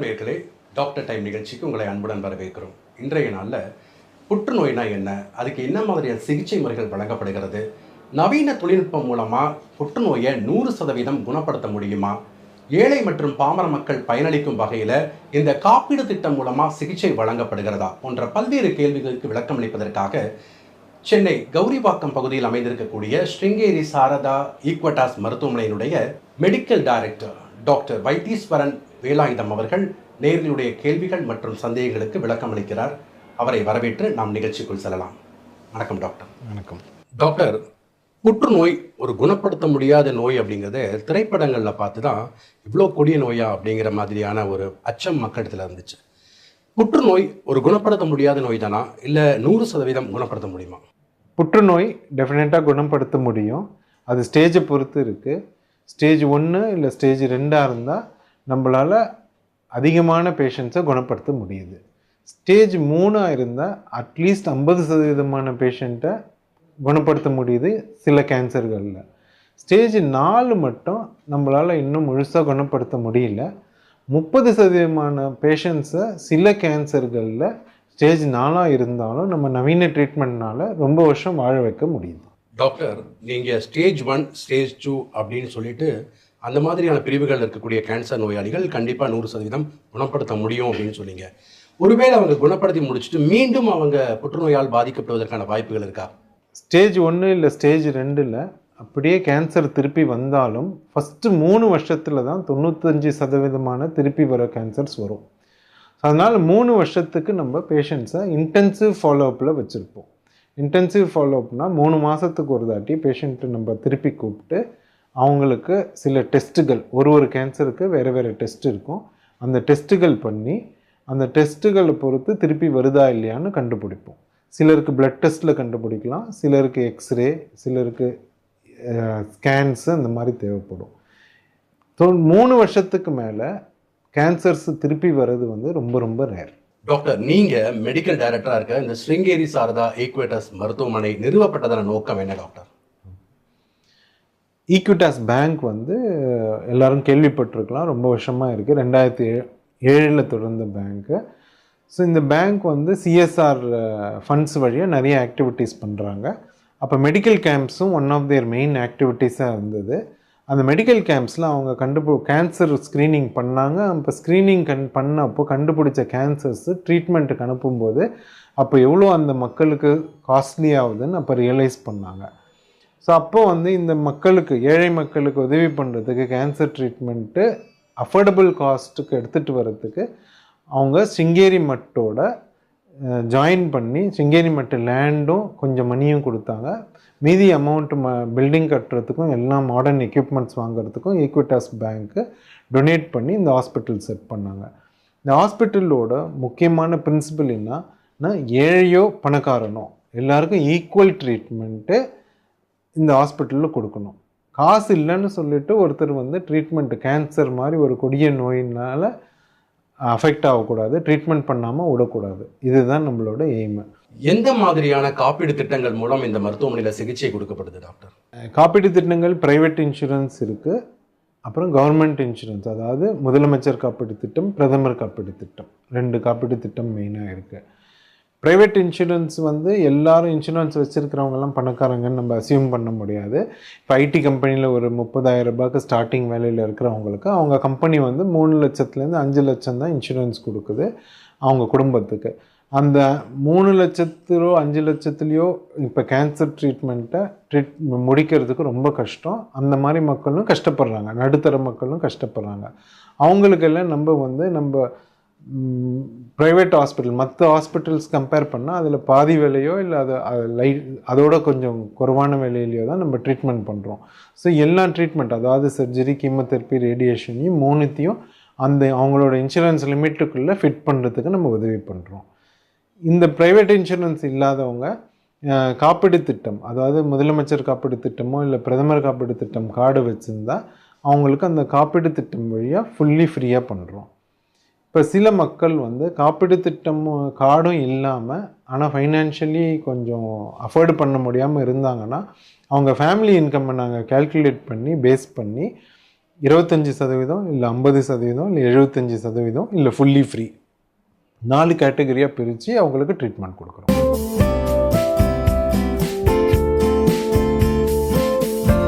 வணக்கம் நேர்களே doctor time நிகழ்ச்சிக்கு உங்களை அன்புடன் வரவேற்கிறோம் இன்றைய நாளில் புற்றுநோய்னா என்ன அதுக்கு என்ன மாதிரியான சிகிச்சை முறைகள் வழங்கப்படுகிறது நவீன தொழில்நுட்பம் மூலமாக புற்றுநோயை நூறு சதவீதம் குணப்படுத்த முடியுமா ஏழை மற்றும் பாமர மக்கள் பயனளிக்கும் வகையில் இந்த காப்பீடு திட்டம் மூலமாக சிகிச்சை வழங்கப்படுகிறதா போன்ற பல்வேறு கேள்விகளுக்கு விளக்கம் அளிப்பதற்காக சென்னை கௌரிபாக்கம் பகுதியில் அமைந்திருக்கக்கூடிய Sringeri Sharada ஈக்வட்டாஸ் மருத்துவமனையினுடைய medical director doctor Vaitheeswaran Velayudham அவர்கள் நேர்களுடைய கேள்விகள் மற்றும் சந்தேகங்களுக்கு விளக்கம் அளிக்கிறார். அவரை வரவேற்று நாம் நிகழ்ச்சிக்குள் செல்லலாம். வணக்கம் டாக்டர். வணக்கம். டாக்டர் புற்றுநோய் ஒரு குணப்படுத்த முடியாத நோய் அப்படிங்கிறத திரைப்படங்களில் பார்த்து தான் இவ்வளோ கொடிய நோயா அப்படிங்கிற மாதிரியான ஒரு அச்சம் மக்களிடத்தில் இருந்துச்சு. புற்றுநோய் ஒரு குணப்படுத்த முடியாத நோய் தானா இல்லை நூறு சதவீதம் குணப்படுத்த முடியுமா? புற்றுநோய் டெஃபினட்டாக குணப்படுத்த முடியும். அது ஸ்டேஜை பொறுத்து இருக்குது ஸ்டேஜ் ஒன்று இல்லை ஸ்டேஜ் ரெண்டாக இருந்தால் நம்மளால் அதிகமான பேஷண்ட்ஸை குணப்படுத்த முடியுது. ஸ்டேஜ் மூணாக இருந்தால் அட்லீஸ்ட் ஐம்பது சதவீதமான பேஷண்ட்டை குணப்படுத்த முடியுது சில கேன்சர்களில் ஸ்டேஜ் நாலு மட்டும் நம்மளால் இன்னும் முழுசாக குணப்படுத்த முடியல. முப்பது சதவீதமான பேஷண்ட்ஸை சில கேன்சர்களில் ஸ்டேஜ் நாலாக இருந்தாலும் நம்ம நவீன ட்ரீட்மெண்ட்னால ரொம்ப வருஷம் வாழ வைக்க முடியுது. டாக்டர் நீங்கள் ஸ்டேஜ் ஒன் ஸ்டேஜ் டூ அப்படின்னு சொல்லிட்டு அந்த மாதிரியான பிரிவுகள் இருக்கக்கூடிய கேன்சர் நோயாளிகள் கண்டிப்பாக நூறு சதவீதம் குணப்படுத்த முடியும் அப்படின்னு சொன்னீங்க. ஒருவேளை அவங்க குணப்படுத்தி முடிச்சுட்டு மீண்டும் அவங்க புற்றுநோயால் பாதிக்கப்படுவதற்கான வாய்ப்புகள் இருக்கா? ஸ்டேஜ் ஒன்று இல்லை ஸ்டேஜ் ரெண்டில் அப்படியே கேன்சர் திருப்பி வந்தாலும் ஃபஸ்ட்டு மூணு வருஷத்தில் தான் தொண்ணூத்தஞ்சு சதவீதமான திருப்பி வர கேன்சர்ஸ் வரும். அதனால் மூணு வருஷத்துக்கு நம்ம பேஷண்ட்ஸை இன்டென்சிவ் ஃபாலோஅப்பில் வச்சுருப்போம். இன்டென்சிவ் ஃபாலோஅப்னால் மூணு மாதத்துக்கு ஒரு தாட்டி பேஷண்ட்டை நம்ம திருப்பி கூப்பிட்டு அவங்களுக்கு சில டெஸ்ட்டுகள் ஒரு ஒரு கேன்சருக்கு வேறு வேறு டெஸ்ட் இருக்கும். அந்த டெஸ்ட்டுகள் பண்ணி அந்த டெஸ்ட்டுகளை பொறுத்து திருப்பி வருதா இல்லையான்னு கண்டுபிடிப்போம். சிலருக்கு பிளட் டெஸ்ட்டில் கண்டுபிடிக்கலாம். சிலருக்கு எக்ஸ்ரே சிலருக்கு ஸ்கேன்ஸு அந்த மாதிரி தேவைப்படும். ஸோ மூணு வருஷத்துக்கு மேலே கேன்சர்ஸ் திருப்பி வர்றது வந்து ரொம்ப ரொம்ப ரேர் டாக்டர் நீங்கள் மெடிக்கல் டைரக்டராக இருக்க இந்த ஸ்ருங்கேரி சாரதா ஈக்வேட்டஸ் மருத்துவமனை நிறுவப்பட்டதான நோக்கம் என்ன டாக்டர் ஈக்விட்டாஸ் பேங்க் வந்து எல்லோரும் கேள்விப்பட்டிருக்கலாம். ரொம்ப வருஷமாக இருக்குது ரெண்டாயிரத்தி ஏ ஏழில் தொடர்ந்த பேங்க்கு ஸோ இந்த பேங்க் வந்து சிஎஸ்ஆர் ஃபண்ட்ஸ் வழியாக நிறைய ஆக்டிவிட்டீஸ் பண்ணுறாங்க அப்போ மெடிக்கல் கேம்ப்ஸும் ஒன் ஆஃப் தேர் மெயின் ஆக்டிவிட்டீஸாக இருந்தது. அந்த மெடிக்கல் கேம்ப்ஸில் அவங்க கண்டுபி கேன்சர் ஸ்க்ரீனிங் பண்ணாங்க. அப்போ ஸ்க்ரீனிங் கண் பண்ணப்போ கண்டுபிடிச்ச கேன்சர்ஸ் ட்ரீட்மெண்ட்டுக்கு அனுப்பும்போது அப்போ எவ்வளோ அந்த மக்களுக்கு காஸ்ட்லி ஆகுதுன்னு அப்போ ரியலைஸ் பண்ணாங்க. ஸோ அப்போ வந்து இந்த மக்களுக்கு ஏழை மக்களுக்கு உதவி பண்ணுறதுக்கு கேன்சர் ட்ரீட்மெண்ட்டு அஃபோர்டபுள் காஸ்ட்டுக்கு எடுத்துகிட்டு வர்றதுக்கு அவங்க சிங்கேரி மட்டோட ஜாயின் பண்ணி சிங்கேரி மட்டு லேண்டும் கொஞ்சம் மணியும் கொடுத்தாங்க. மீதி அமௌண்ட் ம பில்டிங் கட்டுறதுக்கும் எல்லா மாடர்ன் எக்யூப்மெண்ட்ஸ் வாங்குறதுக்கும் ஈக்விட்டாஸ் பேங்க்கு டொனேட் பண்ணி இந்த ஹாஸ்பிட்டல் செட் பண்ணாங்க. இந்த ஹாஸ்பிட்டலோட முக்கியமான பிரின்சிபல் என்னன்னா ஏழையோ பணக்காரனோ எல்லாருக்கும் ஈக்குவல் ட்ரீட்மெண்ட்டு இந்த ஹாஸ்பிட்டலில் கொடுக்கணும். காசு இல்லைன்னு சொல்லிட்டு ஒருத்தர் வந்து ட்ரீட்மெண்ட் கேன்சர் மாதிரி ஒரு கொடிய நோயினால் அஃபெக்ட் ஆகக்கூடாது ட்ரீட்மெண்ட் பண்ணாமல் விடக்கூடாது. இதுதான் நம்மளோட எய்மு எந்த மாதிரியான காப்பீடு திட்டங்கள் மூலம் இந்த மருத்துவமனையில் சிகிச்சை கொடுக்கப்படுது டாக்டர்? காப்பீடு திட்டங்கள் ப்ரைவேட் இன்சூரன்ஸ் இருக்குது அப்புறம் கவர்மெண்ட் இன்சூரன்ஸ் அதாவது முதலமைச்சர் காப்பீடு திட்டம் பிரதமர் காப்பீடு திட்டம். ரெண்டு காப்பீடு திட்டம் மெயினாக இருக்குது ப்ரைவேட் இன்சூரன்ஸ் வந்து எல்லாரும் இன்சூரன்ஸ் வச்சுருக்கிறவங்கலாம் பணக்காரங்கன்னு நம்ம அசியூம் பண்ண முடியாது. இப்போ ஐடி கம்பெனியில் ஒரு முப்பதாயிரம் ரூபாய்க்கு ஸ்டார்டிங் வேலையில் இருக்கிறவங்களுக்கு அவங்க கம்பெனி வந்து மூணு லட்சத்துலேருந்து அஞ்சு லட்சம் தான் இன்சூரன்ஸ் கொடுக்குது அவங்க குடும்பத்துக்கு. அந்த மூணு லட்சத்திலோ அஞ்சு லட்சத்துலேயோ இப்போ கேன்சர் ட்ரீட்மெண்ட்டை ட்ரீட் முடிக்கிறதுக்கு ரொம்ப கஷ்டம். அந்த மாதிரி மக்களும் கஷ்டப்படுறாங்க. நடுத்தர மக்களும் கஷ்டப்படுறாங்க. அவங்களுக்கெல்லாம் நம்ம வந்து நம்ம ப்ரைவேட் ஹாஸ்பிட்டல் மற்ற ஹாஸ்பிட்டல்ஸ் கம்பேர் பண்ணால் அதில் பாதி விலையோ இல்லை அது லை லைட் அதோட கொஞ்சம் குறைவான விலையிலையோ தான் நம்ம ட்ரீட்மெண்ட் பண்ணுறோம் ஸோ எல்லா ட்ரீட்மெண்ட் அதாவது சர்ஜரி கீமோதெரப்பி ரேடியேஷனையும் மூணுத்தையும் அந்த அவங்களோட இன்சூரன்ஸ் லிமிட்டுக்குள்ளே ஃபிட் பண்ணுறதுக்கு நம்ம உதவி பண்ணுறோம் இந்த ப்ரைவேட் இன்சூரன்ஸ் இல்லாதவங்க காப்பீடு திட்டம் அதாவது முதலமைச்சர் காப்பீடு திட்டமோ இல்லை பிரதமர் காப்பீடு திட்டம் கார்டு வச்சுருந்தா அவங்களுக்கு அந்த காப்பீடு திட்டம் வழியாக ஃபுல்லி ஃப்ரீயாக பண்ணுறோம் இப்போ சில மக்கள் வந்து காப்பீடு திட்டம் கார்டும் இல்லாமல் ஆனால் ஃபைனான்ஷியலி கொஞ்சம் அஃபோர்டு பண்ண முடியாமல் இருந்தாங்கன்னா அவங்க ஃபேமிலி இன்கம்மை நாங்கள் கால்குலேட் பண்ணி பேஸ் பண்ணி இருபத்தஞ்சி சதவீதம் இல்லை ஐம்பது சதவீதம் இல்லை எழுபத்தஞ்சி சதவீதம் இல்லை ஃபுல்லி ஃப்ரீ நாலு கேட்டகரியாக பிரித்து அவங்களுக்கு ட்ரீட்மெண்ட் கொடுக்குறோம்.